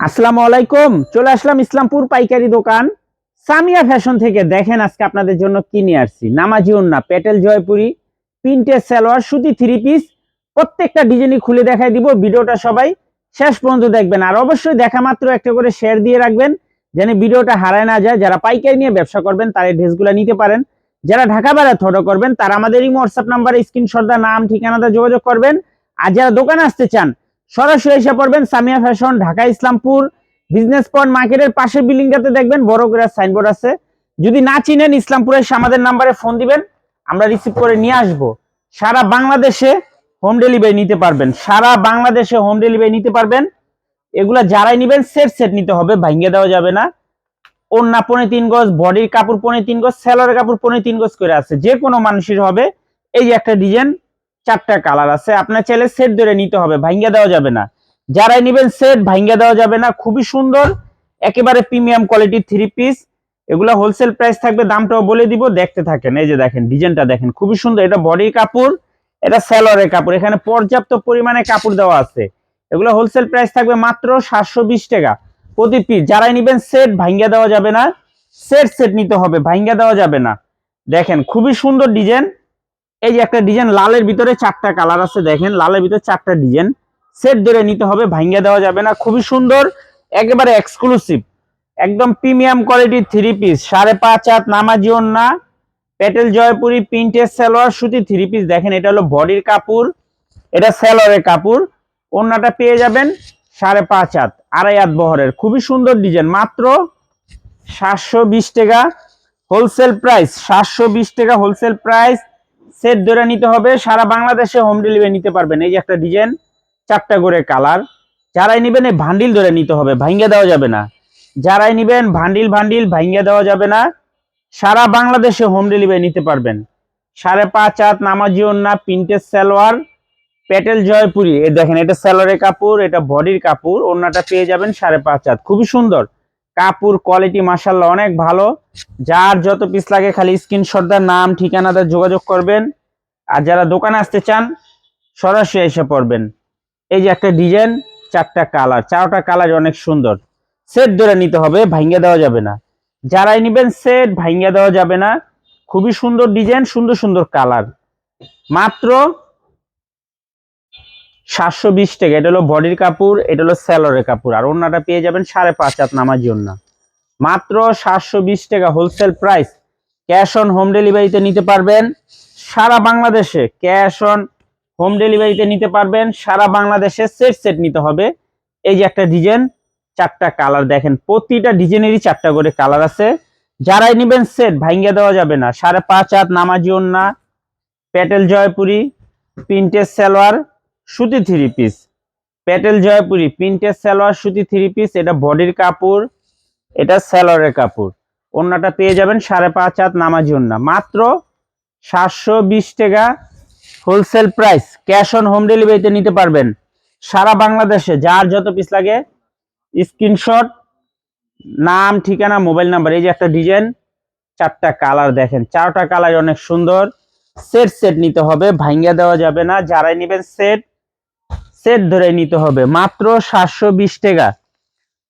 আসসালামু আলাইকুম, চলে আসলাম ইসলামপুর পাইকারি দোকান। সামিয়া ফ্যাশন থেকে দেখেন আজকে আপনাদের জন্য কি নিয়ে আসছি। নামাজি উন্না পেটেল জয়পুরি প্রিন্টের সালোয়ার, সুতি থ্রি পিস। প্রত্যেকটা ডিজাইনই খুলে দেখাই দিব, ভিডিওটা সবাই শেষ পর্যন্ত দেখবেন। আর অবশ্যই দেখা মাত্র একটা করে শেয়ার দিয়ে রাখবেন, যেন ভিডিওটা হারায় না যায়। যারা পাইকারি নিয়ে ব্যবসা করবেন, তারা এই ড্রেসগুলো নিতে পারেন। যারা ঢাকা বাইরে থটো করবেন, তারা আমাদের এই হোয়াটসঅ্যাপ নাম্বারে স্ক্রিনশট দা নাম, ঠিকানাটা যোগাযোগ করবেন। আর যারা দোকানে আসতে চান সরাসরি এসে পড়বেন Samia fashion, Dhaka, Islampur, business point মার্কেটের পাশের বিল্ডিংটাতে দেখবেন বড় করে সাইনবোর্ড আছে। যদি না চিনেন ইসলামপুরে এসে আমাদের নাম্বারে ফোন দিবেন, আমরা রিসিভ করে নিয়ে আসব। সারা বাংলাদেশে হোম ডেলিভারি নিতে পারবেন। সারা বাংলাদেশে হোম ডেলিভারি নিতে পারবেন। এগুলা যারাই নিবেন, সেট সেট নিতে হবে, ভাঙ্গে দেওয়া যাবে না। ওন্না পনে তিন গজ, বডির কাপড় পনে তিন গজ, সেলরের কাপড় পনে তিন গজ করে আছে। যে কোনো মানুষের হবে। এই যে একটা ডিজাইন চারটা কালার আছে। আপনার চাইলে সেট ধরে নিতে হবে ভাঙ্গা দেওয়া যাবে না। যারাই নিবেন সেট ভাঙ্গা দেওয়া যাবে না। খুবই সুন্দর, একেবারে প্রিমিয়াম কোয়ালিটির থ্রি পিস এগুলো হোলসেল প্রাইস থাকবে, দামটাও বলে দিব, দেখতে থাকেন। এই যে দেখেন ডিজাইনটা দেখেন, খুবই সুন্দর। এটা বডির কাপড়, এটা সেলরের কাপড়। এখানে পর্যাপ্ত পরিমাণে কাপড় দেওয়া আছে। এগুলো হোলসেল প্রাইস থাকবে মাত্র সাতশো বিশ টাকা। প্রতি পিস যারাই নিবেন সেট ভাঙ্গা দেওয়া যাবে না। সেট সেট নিতে হবে ভাঙ্গা দেওয়া যাবে না। দেখেন, খুবই সুন্দর ডিজাইন এই যে একটা ডিজাইন, লালের ভিতরে চারটা কালার আছে, দেখেন, লালের ভিতরে চারটা ডিজাইন। সেট ধরে নিতে হবে ভাঙ্গা দেওয়া যাবে না, খুবই সুন্দর, একেবারে এক্সক্লুসিভ একদম প্রিমিয়াম কোয়ালিটির থ্রি পিস সাড়ে পাঁচ হাত নামাজি না পেটেল জয়পুরি, প্রিন্টের সালোয়ার, সুতি থ্রি পিস দেখেন, এটা হলো বডির কাপড়, এটা সালোয়ারের কাপড়। ওন্নাটা পেয়ে যাবেন সাড়ে পাঁচ হাত, আড়াই হাত বহরের, খুবই সুন্দর ডিজাইন, মাত্র সাতশো বিশ টাকা। হোলসেল প্রাইস সাতশো বিশ টাকা হোলসেল প্রাইস সেট ধরে নিতে হবে, সারা বাংলাদেশে হোম ডেলিভারি নিতে পারবেন। এই যে একটা ডিজাইন চারটা করে কালার যারাই নিবেন এই ভান্ডিল ধরে নিতে হবে ভাঙ্গে দেওয়া যাবে না। যারাই নিবেন ভান্ডিল ভান্ডিল ভাঙ্গে দেওয়া যাবে না। সারা বাংলাদেশে হোম ডেলিভারি নিতে পারবেন। সাড়ে পাঁচ হাত নামাজি না প্রিন্টের সালোয়ার পেটেল জয়পুরি। এই দেখেন, এটা সালোয়ারের কাপড়, এটা বডির কাপড় ওনাটা পেয়ে যাবেন সাড়ে পাঁচ হাত। খুবই সুন্দর। কাপড় কোয়ালিটি মাসাল্লাহ অনেক ভালো। যার যত পিস লাগে খালি স্ক্রিনশট দেওয়ার নাম ঠিকানাতে যোগাযোগ করবেন। আর যারা দোকানে আসতে চান, সরাসরি এসে পড়বেন। এই যে একটা ডিজাইন, চারটা কালার। চারটা কালার অনেক সুন্দর। সেট ধরে নিতে হবে ভাঙ্গা দেওয়া যাবে না। যারাই নিবেন সেট ভাঙ্গা দেওয়া যাবে না। খুবই সুন্দর ডিজাইন, সুন্দর সুন্দর কালার। মাত্র সাতশো বিশ টাকা। এটা হলো বডির কাপড়, এটা হলো স্যালোরের কাপড়। আর অন্যটা পেয়ে যাবেন সাড়ে পাঁচ হাত নামার জন্য। মাত্র সাতশো বিশ টাকা wholesale price cash on home ডেলিভারিতে নিতে পারবেন। সারা বাংলাদেশে ক্যাশ অন হোম ডেলিভারিতে নিতে পারবেন, সারা বাংলাদেশে সেট সেট নিতে হবে। এই যে একটা ডিজাইন, চারটা কালার দেখেন, প্রতিটা ডিজাইনেরই চারটা করে কালার আছে। যারাই নিবেন সেট ভাঙ্গে দেওয়া যাবে না। সাড়ে পাঁচ হাত নামাজি না পেটেল জয়পুরি, প্রিন্টের সালোয়ার, সুতি থ্রি পিস। প্যাটেল জয়পুরি, প্রিন্টের সালোয়ার, সুতি থ্রি পিস, এটা বডির কাপড়, এটা স্যালোয়ারের কাপড়। অন্যটা পেয়ে যাবেন সাড়ে পাঁচ হাত নামাজি ওন্না। মাত্র সাতশো বিশ টাকা wholesale price cash on home ডেলিভারিতে নিতে পারবেন। সারা বাংলাদেশে যার যত পিস লাগে স্ক্রিনশট নাম, ঠিকানা মোবাইল নাম্বার এই যে একটা ডিজাইন চারটা কালার দেখেন। চারটা কালার অনেক সুন্দর। সেট সেট নিতে হবে ভাঙ্গা দেওয়া যাবে না। যারাই নেবেন সেট সেট ধরে নিতে হবে। মাত্র সাতশো বিশ টাকা।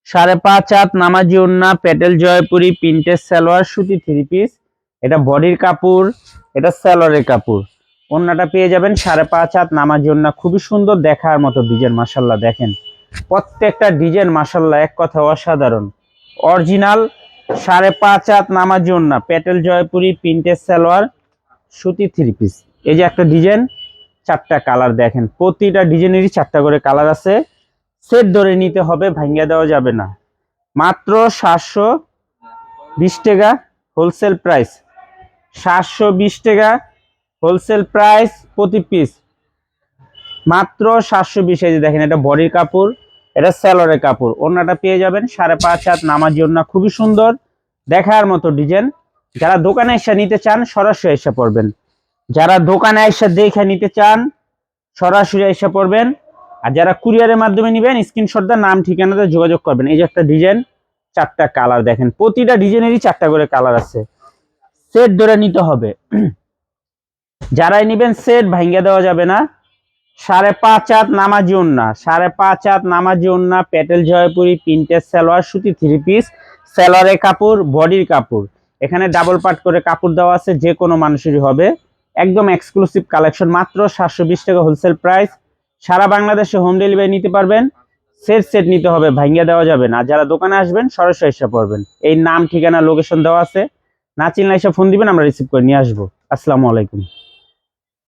সাড়ে পাঁচ হাত নামাজি উন্না পেটেল জয়পুরি, প্রিন্টের সালোয়ার, সুতি থ্রি পিস এটা বডির কাপড়, এটা সালোয়ারের কাপড়। অন্যটা পেয়ে যাবেন সাড়ে পাঁচ হাত নামার জন্য খুবই সুন্দর দেখার মতো ডিজাইন মাসাল্লাহ দেখেন। প্রত্যেকটা ডিজাইন মাসাল্লাহ এক কথা অসাধারণ। অরিজিনাল সাড়ে পাঁচ হাত নামার জন্য প্যাটেল জয়পুরি প্রিন্টের সালোয়ার, সুতি থ্রি পিস। এই যে একটা ডিজাইন, চারটা কালার দেখেন। প্রতিটা ডিজাইনেরই চারটা করে কালার আছে। সেট ধরে নিতে হবে ভাঙ্গা দেওয়া যাবে না। মাত্র সাতশো বিশ টাকা হোলসেল প্রাইস। সাতশো বিশ টাকা হোলসেল প্রাইস প্রতি পিস মাত্র সাতশো বিশ, এই দেখেন এটা বডির কাপড়, এটা স্যালোয়ারের কাপড়। ওনাটা পেয়ে যাবেন সাড়ে পাঁচ হাত, নামাজি ওনা খুবই সুন্দর, দেখার মতো ডিজাইন যারা দোকানে এসে নিতে চান, সরাসরি এসে পড়বেন। যারা দোকানে এসে দেখে নিতে চান, সরাসরি এসে পড়বেন। আর যারা কুরিয়ারের মাধ্যমে নেবেন স্ক্রিনশট দা নাম, ঠিকানাতে যোগাযোগ করবেন। এই যে একটা ডিজাইন চারটা কালার দেখেন। প্রতিটা ডিজাইনেরই চারটা করে কালার আছে। সেট ধরে নিতে হবে। যারাই নেবেন সেট ভাঙ্গা দেওয়া যাবে না। সাড়ে পাঁচ হাত নামাজি ওন্না সাড়ে পাঁচ হাত নামাজি ওন্না প্যাটেল জয়পুরি, প্রিন্টের সালোয়ার, সুতি থ্রি পিস সালোয়ারের কাপড়, বডির কাপড়। এখানে ডাবল পাট করে কাপড় দেওয়া আছে, যে কোনো মানুষেরই হবে। একদম এক্সক্লুসিভ কালেকশন মাত্র সাতশো বিশ টাকা হোলসেল প্রাইস সারা বাংলাদেশে হোম ডেলিভারি নিতে পারবেন। সেট সেট নিতে হবে, ভাঙ্গিয়া দেওয়া যাবে না। যারা দোকানে আসবেন, সরাসরি এসে পড়বেন। এই নাম, ঠিকানা লোকেশন দেওয়া আছে। না চিনলে এসে ফোন দিবেন আমরা রিসিভ করে নিয়ে আসব। আসসালামু আলাইকুম।